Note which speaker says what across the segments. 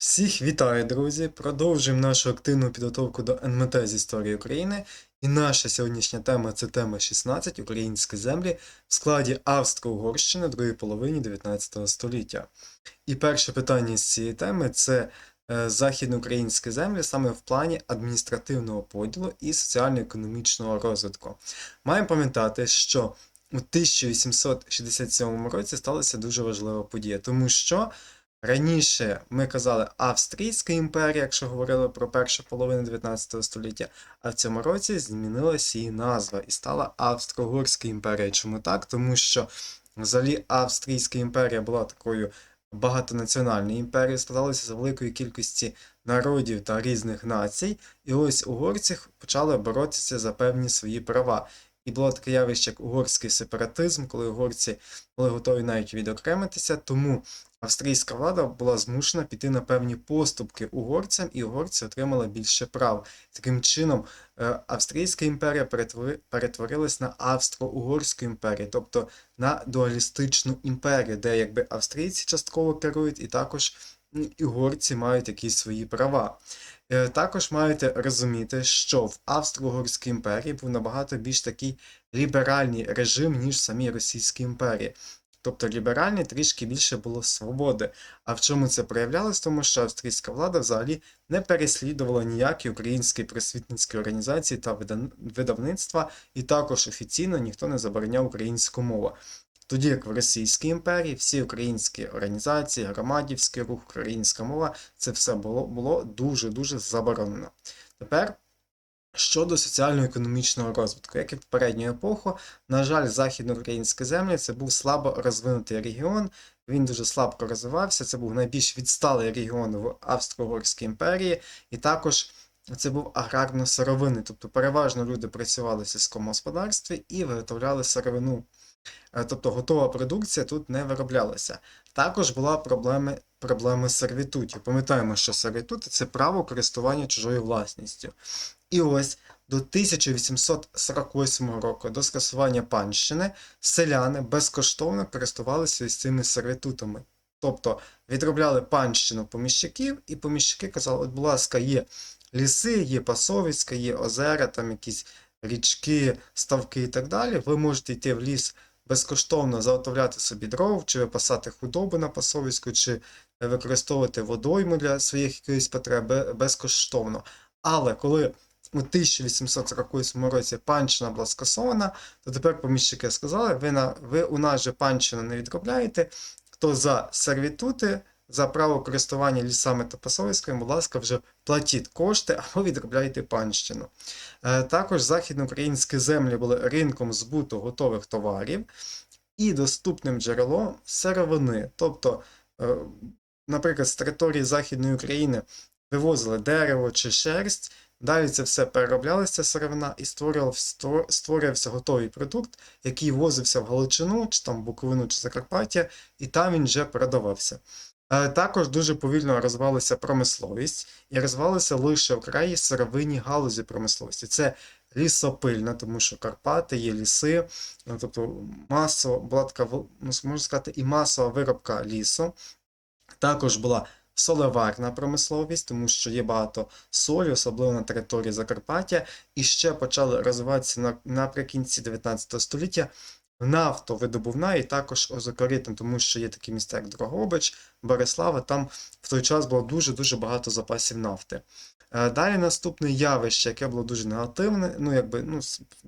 Speaker 1: Всіх вітаю, друзі! Продовжуємо нашу активну підготовку до НМТ з історії України. І наша сьогоднішня тема це тема 16 Українські землі в складі Австро-Угорщини другої половині 19 століття. І перше питання з цієї теми це е, західноукраїнські землі саме в плані адміністративного поділу і соціально-економічного розвитку. Маємо пам'ятати, що у 1867 році сталася дуже важлива подія, тому що Раніше ми казали Австрійська імперія, якщо говорили про першу половину 19 століття, а в цьому році змінилася її назва і стала Австро-Угорська імперія. Чому так? Тому що взагалі Австрійська імперія була такою багатонаціональною імперією, складалася з великої кількості народів та різних націй, і ось угорці почали боротися за певні свої права. І було таке явище, як угорський сепаратизм, коли угорці були готові навіть відокремитися, тому австрійська влада була змушена піти на певні поступки угорцям, і угорці отримали більше прав. Таким чином, е, Австрійська імперія перетвори- перетворилась на Австро-Угорську імперію, тобто на дуалістичну імперію, де якби австрійці частково керують, і також угорці мають якісь свої права. Е, Також маєте розуміти, що в Австро-Угорській імперії був набагато більш такий ліберальний режим, ніж в самій Російській імперії. Тобто ліберальні трішки більше було свободи. А в чому це проявлялось? Тому що австрійська влада взагалі не переслідувала ніякі українські просвітницькі організації та видавництва, і також офіційно ніхто не забороняв українську мову. Тоді як в Російській імперії всі українські організації, громадівський рух, українська мова, це все було, було дуже-дуже заборонено. Тепер щодо соціально-економічного розвитку, як і в попередню епоху, на жаль, західноукраїнські землі це був слабо розвинутий регіон. Він дуже слабко розвивався. Це був найбільш відсталий регіон в Австро-Угорській імперії, і також це був аграрно-сировинний, тобто переважно люди працювали в сільському господарстві і виготовляли сировину. Е, Тобто готова продукція тут не вироблялася. Також була проблема, проблема сервітутів. Пам'ятаємо, що сервітут це право користування чужою власністю. І ось до 1848 року, до скасування панщини, селяни безкоштовно користувалися ось цими сервітутами. Тобто відробляли панщину поміщиків, і поміщики казали, от, будь ласка, є ліси, є пасовицька, є озера, там якісь річки, ставки і так далі. Ви можете йти в ліс безкоштовно заготовляти собі дров, чи випасати худобу на пасовиську, чи використовувати водойму для своїх якихось потреб безкоштовно. Але коли у 1848 році панщина була скасована, то тепер поміщики сказали, ви, на, ви у нас же панщину не відробляєте, то за сервітути, за право користування лісами та пасовиськами, будь ласка, вже платіть кошти або відробляйте панщину. Е, Також західноукраїнські землі були ринком збуту готових товарів і доступним джерелом сировини. Тобто, е, наприклад, з території Західної України вивозили дерево чи шерсть, далі це все перероблялася сировина і створювався готовий продукт, який возився в Галичину, чи там Буковину, чи Закарпаття, і там він вже продавався. Е, Також дуже повільно розвивалася промисловість і розвивалися лише вкраї сировинні галузі промисловості. Це лісопильна, тому що Карпати є ліси, ну, тобто масово була така, ну, можна сказати, і масова виробка лісу. Також була солеварна промисловість, тому що є багато солі, особливо на території Закарпаття, і ще почали розвиватися на, наприкінці 19 століття нафтовидобувна і також озокоритм, тому що є такі міста, як Дрогобич, Борислава, там в той час було дуже-дуже багато запасів нафти. Е, Далі наступне явище, яке було дуже негативне, ну якби ну,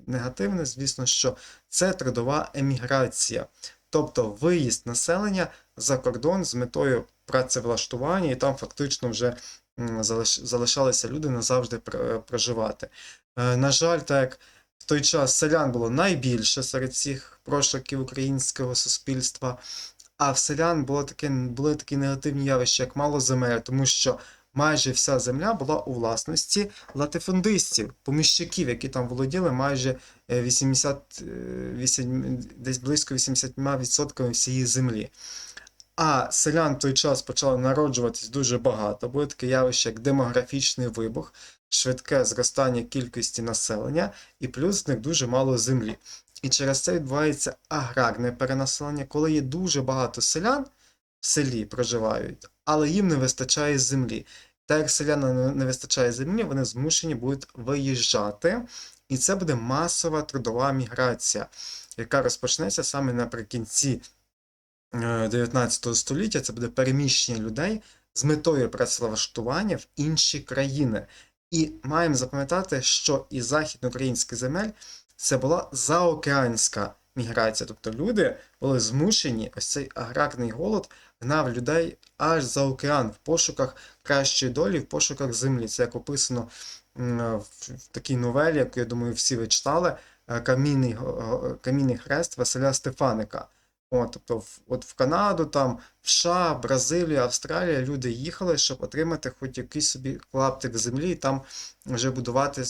Speaker 1: негативне, звісно, що це трудова еміграція, тобто виїзд населення за кордон з метою працевлаштування, і там фактично вже залишалися люди назавжди проживати. Е, На жаль, так як в той час селян було найбільше серед всіх прошлаків українського суспільства, а в селян було таке, були такі негативні явища, як мало земель, тому що майже вся земля була у власності латифундистів, поміщиків, які там володіли майже е, 80, е, вісім- десь близько 80% всієї землі. А селян в той час почало народжуватись дуже багато. Було таке явище, як демографічний вибух, швидке зростання кількості населення, і плюс в них дуже мало землі. І через це відбувається аграрне перенаселення, коли є дуже багато селян в селі проживають, але їм не вистачає землі. Так як селянам не- вистачає землі, вони змушені будуть виїжджати, і це буде масова трудова міграція, яка розпочнеться саме наприкінці 19 століття. Це буде переміщення людей з метою працевлаштування в інші країни. І маємо запам'ятати, що і західноукраїнських земель це була заокеанська міграція. Тобто люди були змушені, ось цей аграрний голод гнав людей аж за океан в пошуках кращої долі, в пошуках землі. Це як описано в, такій новелі, яку я думаю, всі ви читали, е, Камінний, го- Камінний хрест Василя Стефаника. От, тобто, в, от в Канаду, там, в США, Бразилію, Австралію люди їхали, щоб отримати хоч якийсь собі клаптик землі і там вже будувати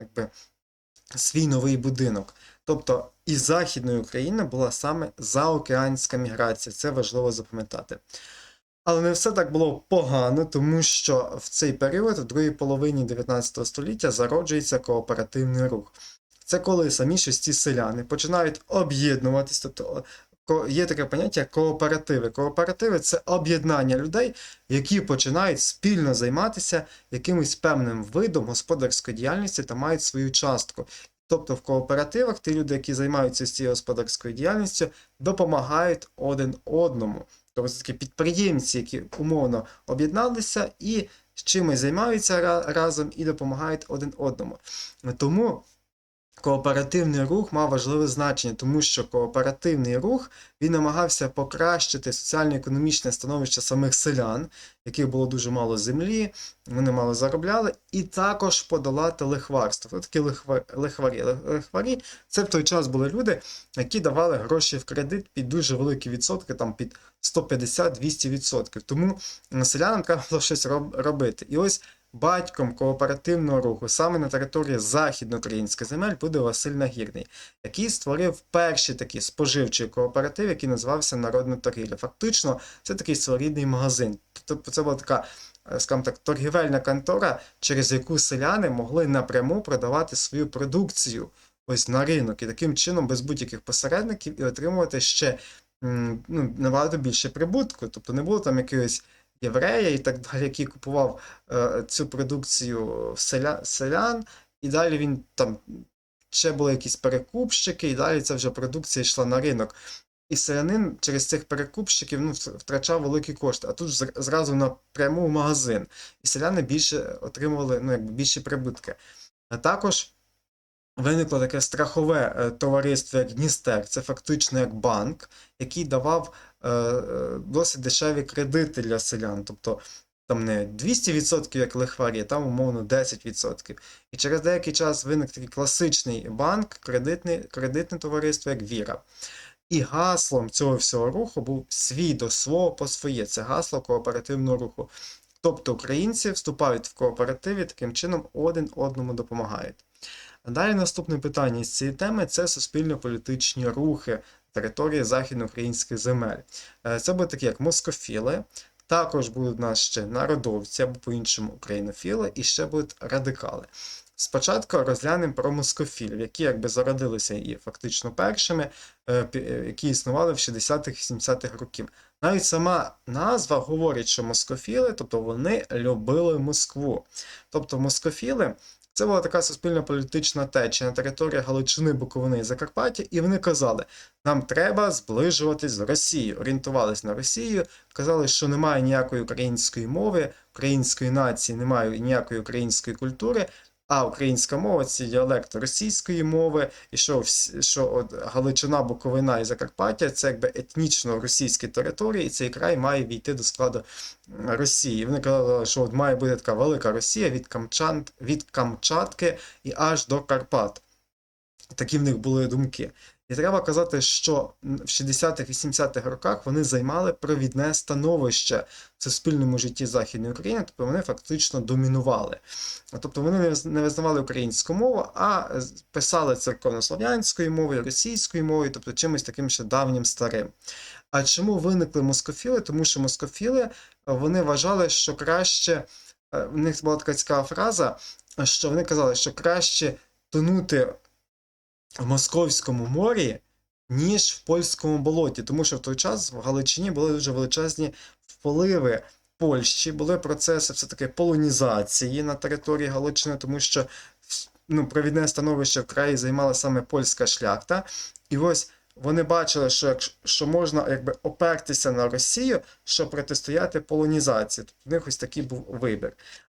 Speaker 1: якби, свій новий будинок. Тобто і Західної України була саме заокеанська міграція. Це важливо запам'ятати. Але не все так було погано, тому що в цей період, в другій половині 19 століття, зароджується кооперативний рух. Це коли самі шості селяни починають об'єднуватись, тобто є таке поняття кооперативи. Кооперативи це об'єднання людей, які починають спільно займатися якимось певним видом господарської діяльності та мають свою частку. Тобто в кооперативах ті люди, які займаються цією господарською діяльністю, допомагають один одному. Тобто такі підприємці, які умовно об'єдналися і чимось займаються разом і допомагають один одному. Тому кооперативний рух мав важливе значення, тому що кооперативний рух він намагався покращити соціально-економічне становище самих селян, яких було дуже мало землі, вони мало заробляли, і також подолати лихварство. Такі лихва- лихварі? Лихварі це в той час були люди, які давали гроші в кредит під дуже великі відсотки, там під 150-200%. Тому селянам треба було щось робити. І ось батьком кооперативного руху саме на території західноукраїнських земель буде Василь Нагірний, який створив перший такий споживчий кооператив, який називався Народна торгівля. Фактично, це такий своєрідний магазин. Тобто це була така, е, скажімо так, торгівельна контора, через яку селяни могли напряму продавати свою продукцію ось на ринок і таким чином без будь-яких посередників і отримувати ще ну, набагато більше прибутку. Тобто не було там якогось єврея і так далі, який купував е, цю продукцію селя, селян, і далі він там ще були якісь перекупщики, і далі ця вже продукція йшла на ринок. І селянин через цих перекупщиків ну, втрачав великі кошти, а тут зр- зразу напряму в магазин. І селяни більше отримували ну, якби більші прибутки. А також виникло таке страхове е, товариство, як Дністер. Це фактично як банк, який давав досить дешеві кредити для селян. Тобто там не 200%, як лихварі, там умовно 10%. І через деякий час виник такий класичний банк, кредитне, кредитне товариство, як Віра. І гаслом цього всього руху був свій до свого по своє. Це гасло кооперативного руху. Тобто українці вступають в кооперативи, таким чином один одному допомагають. А далі наступне питання з цієї теми це суспільно-політичні рухи території західноукраїнських земель. Е, Це будуть такі, як москофіли, також будуть у нас ще народовці або по-іншому українофіли, і ще будуть радикали. Спочатку розглянемо про москофілів, які якби зародилися і фактично першими, е, е, які існували в 60-х-70-х років. Навіть сама назва говорить, що москофіли, тобто вони любили Москву. Тобто москофіли це була така суспільно-політична течія на території Галичини, Буковини і Закарпаття, і вони казали, нам треба зближуватись з Росією, орієнтувались на Росію, казали, що немає ніякої української мови, української нації, немає ніякої української культури, а українська мова це діалект російської мови, і що, що от Галичина, Буковина і Закарпаття це якби етнічно російські території, і цей край має війти до складу Росії. Вони казали, що от має бути така велика Росія від, Камчан, від Камчатки і аж до Карпат. Такі в них були думки. І треба казати, що в 60-х-80-х роках вони займали провідне становище в суспільному житті Західної України, тобто вони фактично домінували. Тобто вони не визнавали українську мову, а писали церковнослов'янською мовою, російською мовою, тобто чимось таким ще давнім старим. А чому виникли москофіли? Тому що москофіли е, вони вважали, що краще, е, в них була така цікава фраза, що вони казали, що краще тонути в Московському морі, ніж в польському болоті, тому що в той час в Галичині були дуже величезні впливи Польщі, були процеси все-таки полонізації на території Галичини, тому що ну, провідне становище в краї займала саме польська шляхта. І ось вони бачили, що, що можна якби опертися на Росію, щоб протистояти полонізації. Тобто в них ось такий був вибір.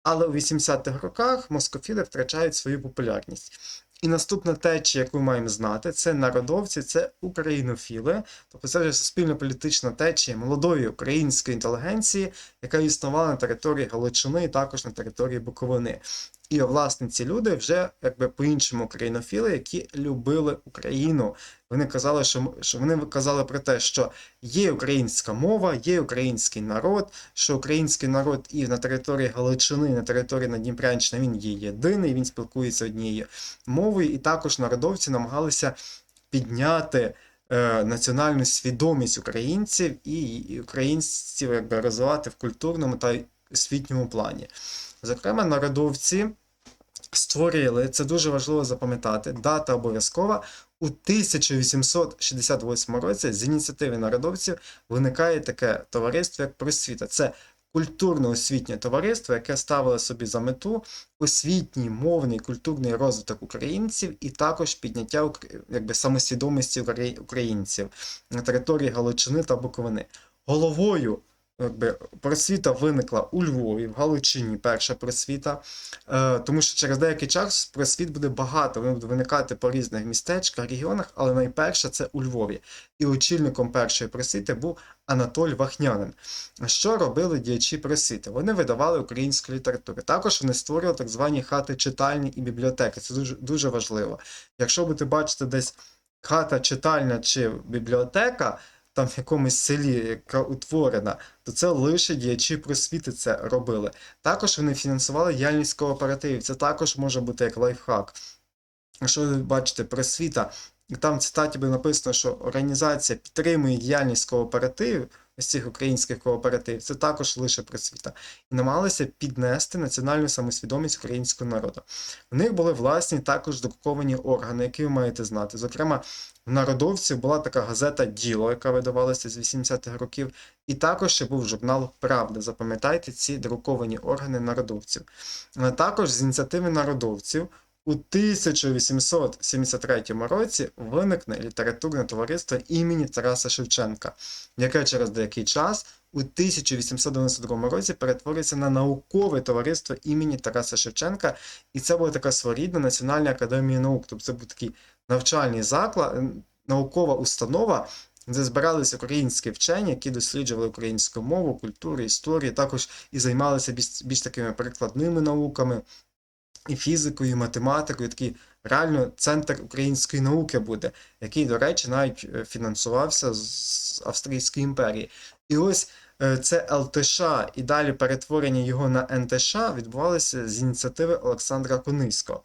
Speaker 1: Але у 80-х роках москофіли втрачають свою популярність. І наступна течія, яку ми маємо знати, це народовці, це українофіли, тобто це вже суспільно-політична течія молодої української інтелігенції, яка існувала на території Галичини і також на території Буковини. І власне ці люди вже якби по-іншому українофіли, які любили Україну. Вони казали, що, що вони казали про те, що є українська мова, є український народ, що український народ і на території Галичини, і на території Надніпрянщини він є єдиний, він спілкується однією мовою, і також народовці намагалися підняти е, національну свідомість українців і українців якби розвивати в культурному та освітньому плані. Зокрема, народовці створили, це дуже важливо запам'ятати, дата обов'язкова. У 1868 році з ініціативи народовців виникає таке товариство, як просвіта. Це культурно-освітнє товариство, яке ставило собі за мету освітній, мовний, культурний розвиток українців і також підняття якби, самосвідомості украї- українців на території Галичини та Буковини. Головою якби, просвіта виникла у Львові, в Галичині перша просвіта, е, тому що через деякий час просвіт буде багато, вони будуть виникати по різних містечках, регіонах, але найперше це у Львові. І очільником першої просвіти був Анатоль Вахнянин. Що робили діячі просвіти? Вони видавали українську літературу. Також вони створювали так звані хати читальні і бібліотеки. Це дуже, дуже важливо. Якщо будете бачити десь хата читальня чи бібліотека, там в якомусь селі, яка утворена, то це лише діячі просвіти це робили. Також вони фінансували діяльність кооперативів. Це також може бути як лайфхак. Якщо ви бачите просвіта, там в цитаті буде написано, що організація підтримує діяльність кооперативів, ось цих українських кооперативів, це також лише просвіта. І намагалися піднести національну самосвідомість українського народу. В них були власні також друковані органи, які ви маєте знати. Зокрема, в народовців була така газета Діло, яка видавалася з 80-х років, і також ще був журнал Правда. Запам'ятайте ці друковані органи народовців. Е, Також з ініціативи народовців у 1873 році виникне літературне товариство імені Тараса Шевченка, яке через деякий час у 1892 році перетвориться на наукове товариство імені Тараса Шевченка, і це була така своєрідна Національна академія наук. Тобто це був такий навчальний заклад, е, наукова установа, де збиралися українські вчені, які досліджували українську мову, культуру, історію, також і займалися більш, більш такими прикладними науками, і фізикою, і математикою. Такий реально центр української науки буде, який, до речі, навіть е, фінансувався з Австрійської імперії. І ось е, це ЛТШ і далі перетворення його на НТШ відбувалося з ініціативи Олександра Кониського.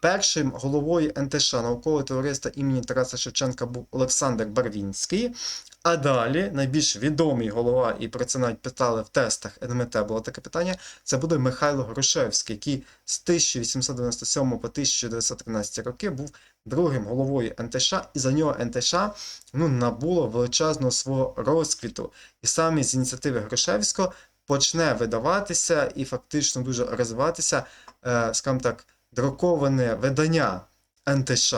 Speaker 1: Першим головою НТШ наукового товариства імені Тараса Шевченка був Олександр Барвінський. А далі найбільш відомий голова, і про це навіть питали в тестах НМТ, було таке питання. Це буде Михайло Грушевський, який з 1897 по 1913 роки був другим головою НТШ, і за нього НТШ ну, набуло величезного свого розквіту. І саме з ініціативи Грушевського почне видаватися і фактично дуже розвиватися, е, скажімо так, друковане видання НТШ,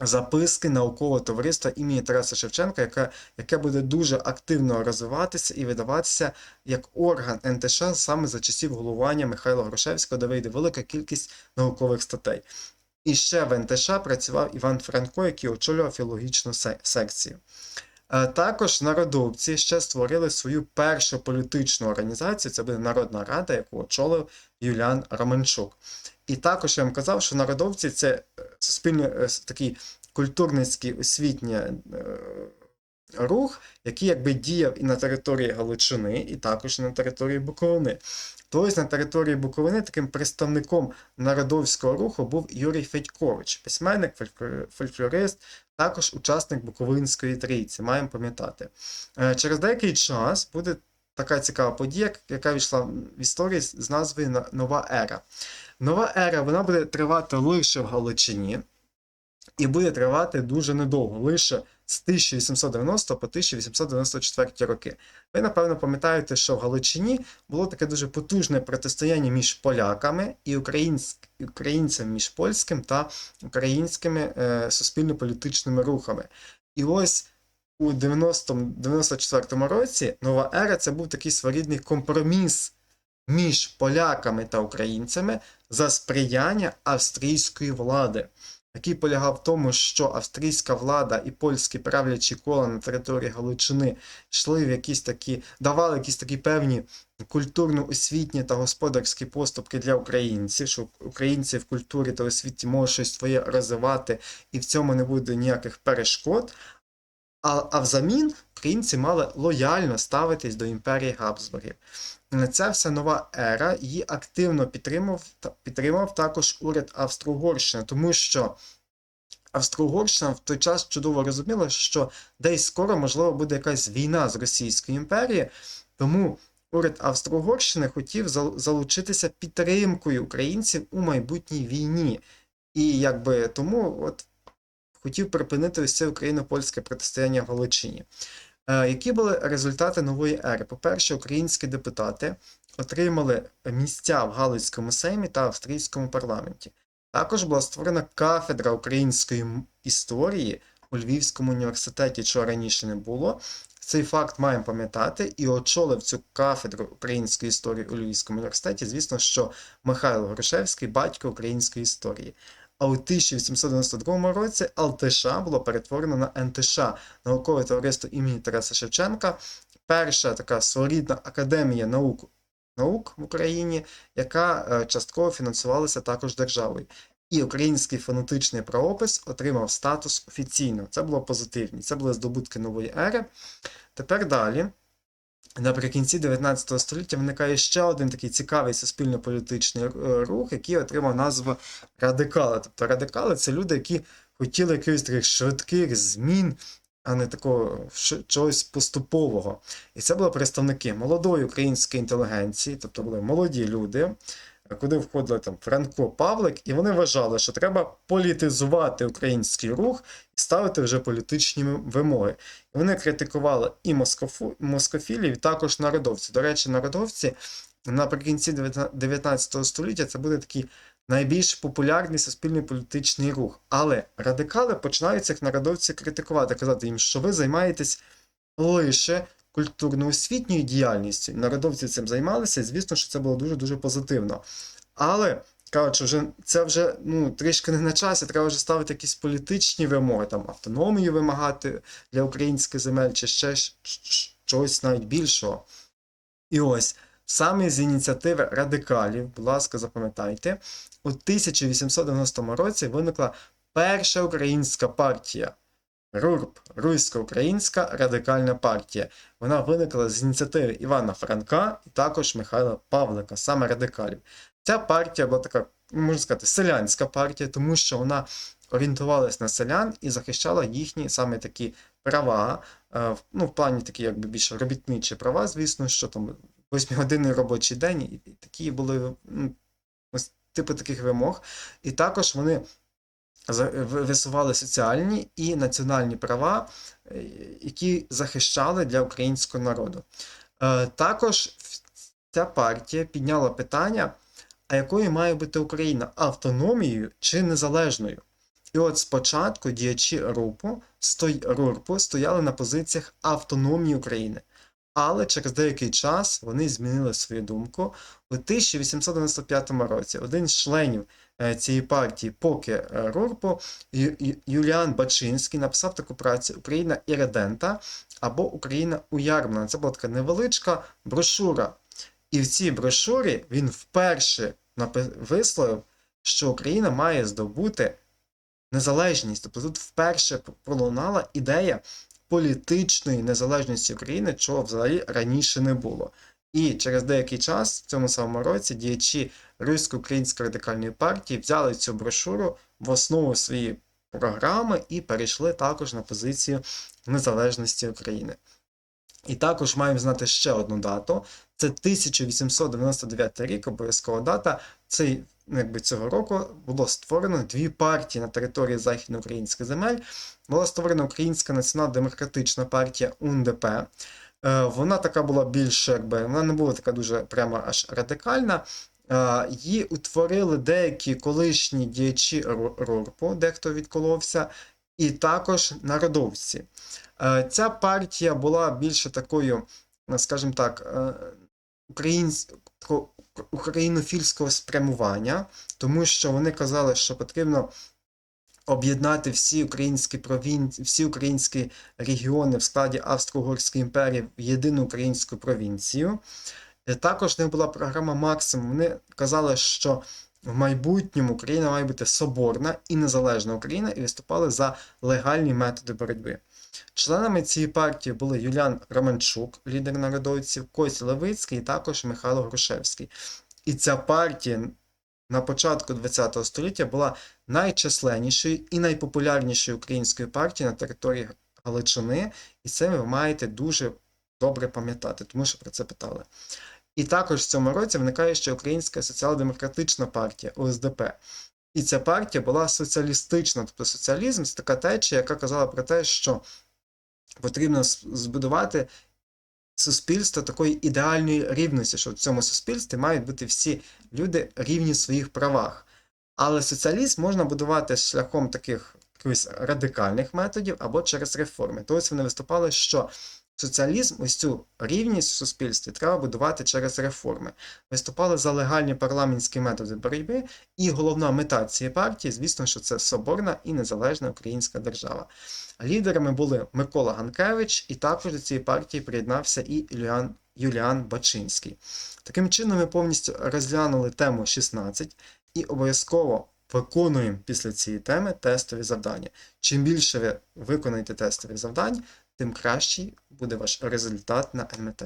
Speaker 1: записки наукового товариства імені Тараса Шевченка, яке, яке буде дуже активно розвиватися і видаватися як орган НТШ саме за часів головування Михайла Грушевського, де вийде велика кількість наукових статей. І ще в НТШ працював Іван Франко, який очолював філологічну секцію. Також народовці ще створили свою першу політичну організацію, це буде Народна Рада, яку очолив Юліан Романчук. І також я вам казав, що народовці це е, суспільно е, такий культурницький освітній е, рух, який якби діяв і на території Галичини, і також на території Буковини. Тобто на території Буковини таким представником народовського руху був Юрій Федькович, письменник, фольклорист, також учасник Буковинської трійці, маємо пам'ятати. Е, Через деякий час буде така цікава подія, яка війшла в історію з назвою Нова ера. Нова ера вона буде тривати лише в Галичині і буде тривати дуже недовго, лише з 1890 по 1894 роки. Ви, напевно, пам'ятаєте, що в Галичині було таке дуже потужне протистояння між поляками і українськ... українцями між польським та українськими е, суспільно-політичними рухами. І ось у 90-94 році нова ера це був такий своєрідний компроміс між поляками та українцями за сприяння австрійської влади, який полягав в тому, що австрійська влада і польські правлячі кола на території Галичини йшли в якісь такі, давали якісь такі певні культурно-освітні та господарські поступки для українців, що українці в культурі та освіті можуть щось своє розвивати, і в цьому не буде ніяких перешкод. А, а взамін українці мали лояльно ставитись до імперії Габсбургів. Ця вся нова ера її активно підтримав, підтримав також уряд Австро-Угорщини, тому що Австро-Угорщина в той час чудово розуміла, що десь скоро, можливо, буде якась війна з Російською імперією, тому уряд Австро-Угорщини хотів залучитися підтримкою українців у майбутній війні. І якби тому от хотів припинити це україно-польське протистояння в Галичині. Е, Які були результати нової ери? По-перше, українські депутати отримали місця в Галицькому сеймі та австрійському парламенті. Також була створена кафедра української історії у Львівському університеті, чого раніше не було. Цей факт маємо пам'ятати, і очолив цю кафедру української історії у Львівському університеті, звісно, що Михайло Грушевський, батько української історії. А у 1892 році ЛТШ було перетворено на НТШ наукове товариство імені Тараса Шевченка, перша така своєрідна академія наук, наук в Україні, яка е, частково фінансувалася також державою. І український фонетичний правопис отримав статус офіційно. Це було позитивні. Це були здобутки нової ери. Тепер далі. Наприкінці 19 століття виникає ще один такий цікавий суспільно-політичний е, рух, який отримав назву радикали. Тобто радикали це люди, які хотіли якихось таких швидких змін, а не такого чогось поступового. І це були представники молодої української інтелігенції, тобто були молоді люди, куди входили там Франко Павлик, і вони вважали, що треба політизувати український рух і ставити вже політичні вимоги. І вони критикували і москофу, москофілів, і також народовців. До речі, народовці наприкінці 19 століття це буде такий найбільш популярний суспільний політичний рух. Але радикали починають цих народовців критикувати, казати їм, що ви займаєтесь лише культурно-освітньою діяльністю. Народовці цим займалися, і звісно, що це було дуже-дуже позитивно. Але що вже це вже ну, трішки не на часі, треба вже ставити якісь політичні вимоги, там автономію вимагати для українських земель, чи ще щось навіть більшого. І ось саме з ініціативи радикалів, будь ласка, запам'ятайте, у 1890 році виникла перша українська партія. РУРП Русько-Українська радикальна партія. Вона виникла з ініціативи Івана Франка і також Михайла Павлика, саме радикалів. Ця партія була така, можна сказати, селянська партія, тому що вона орієнтувалась на селян і захищала їхні саме такі права, е, ну, в плані такі, якби більш робітничі права, звісно, що там 8-годинний робочий день, і такі були ну, типу таких вимог. І також вони висували соціальні і національні права, е, які захищали для українського народу. Е, Також ця партія підняла питання, а якою має бути Україна автономією чи незалежною? І от спочатку діячі РУПу, РУРПу стояли на позиціях автономії України. Але через деякий час вони змінили свою думку. У 1895 році один з членів цієї партії, поки е, Ю- Юліан Бачинський написав таку працю Україна іридента або Україна уярмлена. Це була така невеличка брошура. І в цій брошурі він вперше висловив, що Україна має здобути незалежність. Тобто тут вперше пролунала ідея політичної незалежності України, чого взагалі раніше не було. І через деякий час, в цьому самому році, діячі Русько-Української радикальної партії взяли цю брошуру в основу своєї програми і перейшли також на позицію незалежності України. І також маємо знати ще одну дату. Це 1899 рік, обов'язкова дата. цей, якби цього року було створено дві партії на території західноукраїнських земель. Була створена Українська націонал-демократична партія УНДП. Е, Вона така була більш, якби вона не була така дуже прямо аж радикальна. Е, Її утворили деякі колишні діячі РУРПу, дехто відколовся, і також народовці. Е, Ця партія була більше такою, скажімо так, українсько- українофільського спрямування, тому що вони казали, що потрібно об'єднати всі українські провінції, всі українські регіони в складі Австро-Угорської імперії в єдину українську провінцію. Е, Також них була програма Максимум. Вони казали, що в майбутньому Україна має бути соборна і незалежна Україна, і виступали за легальні методи боротьби. Членами цієї партії були Юліан Романчук, лідер народовців, Кось Левицький і також Михайло Грушевський. І ця партія на початку ХХ століття була найчисленнішою і найпопулярнішою українською партією на території Галичини, і це ви маєте дуже добре пам'ятати, тому що про це питали. І також в цьому році виникає ще Українська соціал-демократична партія ОСДП. І ця партія була соціалістична, тобто соціалізм це така течія, яка казала про те, що потрібно збудувати суспільство такої ідеальної рівності, що в цьому суспільстві мають бути всі люди рівні в своїх правах. Але соціалізм можна будувати шляхом таких якихось радикальних методів або через реформи. Тобто вони виступали, що соціалізм, ось цю рівність в суспільстві треба будувати через реформи. Виступали за легальні парламентські методи боротьби, і головна мета цієї партії, звісно, що це соборна і незалежна українська держава. Лідерами були Микола Ганкевич, і також до цієї партії приєднався і Юліан, Юліан Бачинський. Таким чином, ми повністю розглянули тему 16 і обов'язково виконуємо після цієї теми тестові завдання. Чим більше ви виконаєте тестових завдань, тим кращий буде ваш результат на НМТ.